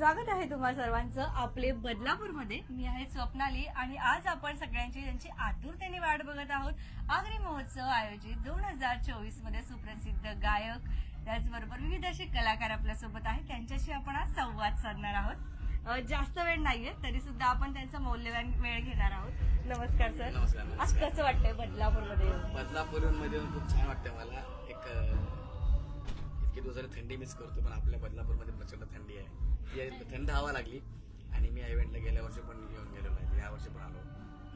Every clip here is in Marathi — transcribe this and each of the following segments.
स्वागत आहे तुम्हा सर्वांचं आपले बदलापूरमध्ये. मी आहे स्वप्नाली आणि आज आपण सगळ्यांची त्यांची आतुरतेने वाट बघत आहोत. आगरी महोत्सव आयोजित दोन हजार चोवीसमध्ये सुप्रसिद्ध गायक त्याचबरोबर विविध असे कलाकार आपल्यासोबत आहेत. त्यांच्याशी आपण आज संवाद साधणार आहोत. जास्त वेळ नाहीये तरी सुद्धा आपण त्यांचा मौल्यवान वेळ घेणार आहोत. नमस्कार सर. नमस्कार, आज. कसं वाटतंय बदलापूरमध्ये? बदलापूरमध्ये खूप छान वाटतं मला. एक की इतके दिवस थंडी मिस करतो पण आपल्या बदलापूरमध्ये प्रचंड थंडी आहे. ती थंड हवा लागली आणि मी इव्हेंटला गेल्या वर्षी पण येऊन गेलेलो आहे. या वर्षी पण आलो.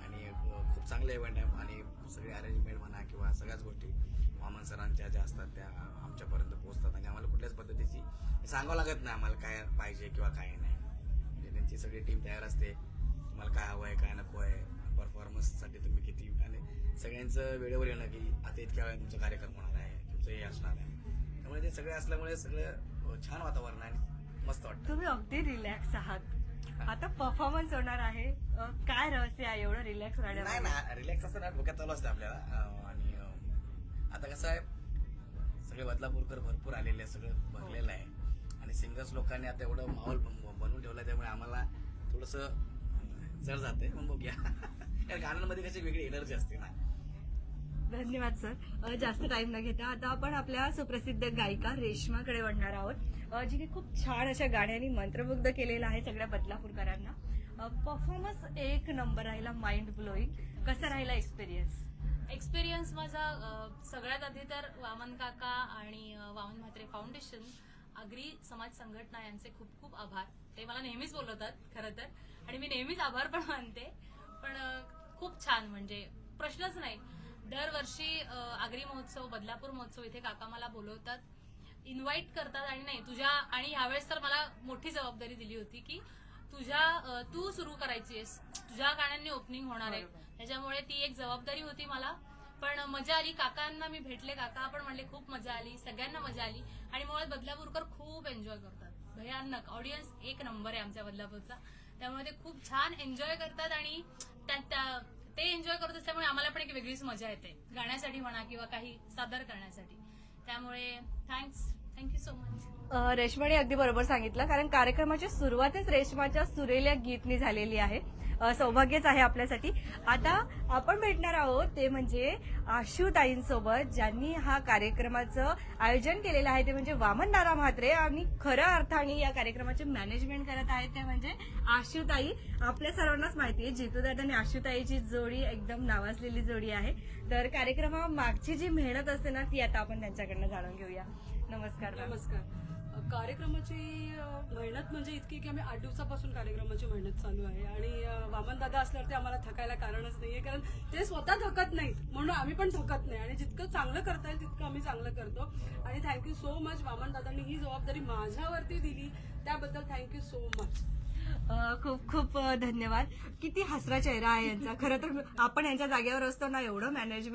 आणि खूप चांगलं इव्हेंट आहे आणि सगळे अरेंजमेंट म्हणा किंवा सगळ्याच गोष्टी वामन सरांच्या ज्या असतात त्या आमच्यापर्यंत पोहोचतात आणि आम्हाला कुठल्याच पद्धतीची सांगावं लागत नाही आम्हाला काय पाहिजे किंवा काय नाही. म्हणजे त्यांची सगळी टीम तयार असते. तुम्हाला काय हवं आहे काय नको आहे परफॉर्मन्ससाठी तुम्ही किती आणि सगळ्यांचं वेळेवर येणं की आता इतक्या वेळा तुमचा कार्यक्रम होणार आहे तुमचं हे असणार आहे. सगळे असल्यामुळे सगळं छान वातावरण आहे. आणि मस्त वाटतं. तुम्ही अगदी रिलॅक्स आहात. आता परफॉर्मन्स होणार आहे. अ, काय रहस्य आहे एवढं रिलॅक्स नाही ना रिलॅक्स असताना डोक्यात चालू असते आपल्याला. अं, आणि अं, आता कसं आहे सगळे बदलापूरकर भरपूर आलेले आहे सगळं भरलेलं आहे. आणि सिंगर्स लोकांनी आता एवढं माहोल बन- बनवून ठेवला त्यामुळे आम्हाला थोडस जड जाते पण बघूया. या गाण्यांमध्ये कशी वेगळी एनर्जी असते ना. धन्यवाद सर जास्त टाइम न घेता आता आपण आपल्या सुप्रसिद्ध गायिका रेश्माकडे वळणार आहोत. जिने खूप छान अशा गाण्यांनी मंत्रमुग्ध केलेलं आहे सगळ्या बदलापूरकरांना. परफॉर्मन्स एक नंबर राहिला माइंड ब्लोईंग कसा राहिला एक्सपिरियन्स एक्सपिरियन्स माझा सगळ्यात आधी तर वामन काका आणि वामन म्हात्रे फाउंडेशन आगरी समाज संघटना यांचे खूप खूप आभार. ते मला नेहमीच बोलवतात खरं तर. आणि मी नेहमीच आभार पण मानते. पण खूप छान म्हणजे प्रश्नच नाही. दरवर्षी आगरी महोत्सव बदलापूर महोत्सव इथे काका मला बोलवतात. इन्व्हाइट करतात आणि नाही तुझ्या आणि ह्यावेळेस तर मला मोठी जबाबदारी दिली होती की तुझ्या तू सुरू करायची आहेस तुझ्या गाण्यांनी ओपनिंग होणार आहे. त्याच्यामुळे ती एक जबाबदारी होती मला. पण मजा आली. काकांना मी भेटले. काका पण म्हणले खूप मजा आली. सगळ्यांना मजा आली. आणि मुळात बदलापूरकर खूप एन्जॉय करतात. भयानक. ऑडियन्स एक नंबर आहे आमच्या बदलापूरचा. त्यामुळे ते खूप छान एन्जॉय करतात आणि त्या- त्या- ते एन्जॉय करत असल्यामुळे आम्हाला पण एक वेगळीच मजा येते. गाण्यासाठी म्हणा किंवा काही सादर करण्यासाठी. त्यामुळे thanks thank you so much uh, रेश्माने अगदी बरोबर सांगितलं कारण कार्यक्रमाची सुरुवातच रेश्माच्या सुरेल्या गीतनी झालेली आहे. सौभाग्यच आहे आपल्यासाठी. आता आपण भेटणार आहोत ते म्हणजे आशुताईंसोबत ज्यांनी हा कार्यक्रमाचं आयोजन केलेलं आहे. ते म्हणजे वामन दादा म्हात्रे आणि खऱ्या अर्थाने या कार्यक्रमाचे मॅनेजमेंट करत आहेत ते म्हणजे आशुताई आपल्या सर्वांनाच माहिती आहे जितूदादा आणि आशुताईची जोडी एकदम नावाजलेली जोडी आहे. तर कार्यक्रमा मागची जी मेहनत असते ना ती आता आपण त्यांच्याकडनं जाणून घेऊया. नमस्कार. नमस्कार. कार्यक्रमाची मेहनत म्हणजे इतकी की आम्ही आठ दिवसापासून कार्यक्रमाची मेहनत चालू आहे. आणि वामन दादा असल्यावरती आम्हाला थकायला कारणच नाहीये कारण ते स्वतः थकत नाहीत म्हणून आम्ही पण थकत नाही. आणि जितकं चांगलं करता येईल तितकं आम्ही चांगलं करतो. आणि थँक्यू सो मच वामन दादांनी ही जबाबदारी माझ्यावरती दिली. त्याबद्दल थँक्यू सो मच खूप खूप धन्यवाद. किती हसरा चेहरा आहे यांचा. खरं तर आपण यांच्या जागेवर असतो ना एवढं मॅनेजमेंट